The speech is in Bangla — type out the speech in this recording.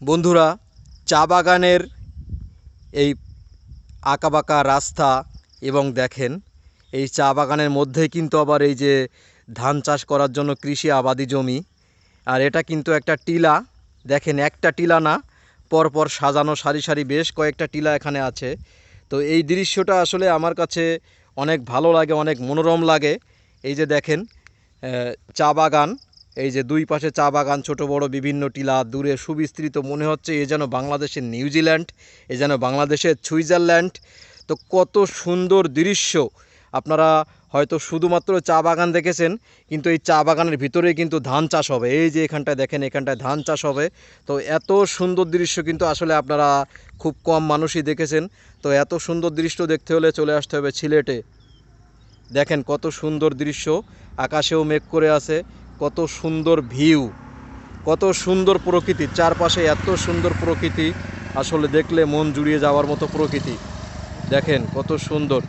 বন্ধুরা, চা বাগানের এই আঁকাবাঁকা রাস্তা এবং দেখেন, এই চা বাগানের মধ্যেই কিন্তু আবার এই যে ধান চাষ করার জন্য কৃষি আবাদি জমি। আর এটা কিন্তু একটা টিলা, দেখেন একটা টিলা না, পরপর সাজানো সারি সারি বেশ কয়েকটা টিলা এখানে আছে। তো এই দৃশ্যটা আসলে আমার কাছে অনেক ভালো লাগে, অনেক মনোরম লাগে। এই যে দেখেন চা বাগান এই যে দুই পাশে চা বাগান, ছোট বড় বিভিন্ন টিলা, দূরে সুবিস্তৃত মনে হচ্ছে এ যেন বাংলাদেশের নিউজিল্যান্ড, এ যেন বাংলাদেশের সুইজারল্যান্ড। তো কত সুন্দর দৃশ্য। আপনারা হয়তো শুধুমাত্র চা বাগান দেখেছেন, কিন্তু এই চা বাগানের ভিতরে কিন্তু ধান চাষ হবে। এই যে এখানটায় দেখেন, এখানটায় ধান চাষ হবে। তো এত সুন্দর দৃশ্য কিন্তু আসলে আপনারা খুব কম মানুষই দেখেছেন। তো এত সুন্দর দৃশ্য দেখতে হলে চলে আসতে হবে সিলেটে। দেখেন কত সুন্দর দৃশ্য। আকাশেও মেঘ করে আছে। কত সুন্দর ভিউ, কত সুন্দর প্রকৃতি, চারপাশে এত সুন্দর প্রকৃতি, আসলে দেখলে মন জুড়িয়ে যাওয়ার মতো প্রকৃতি। দেখেন কত সুন্দর।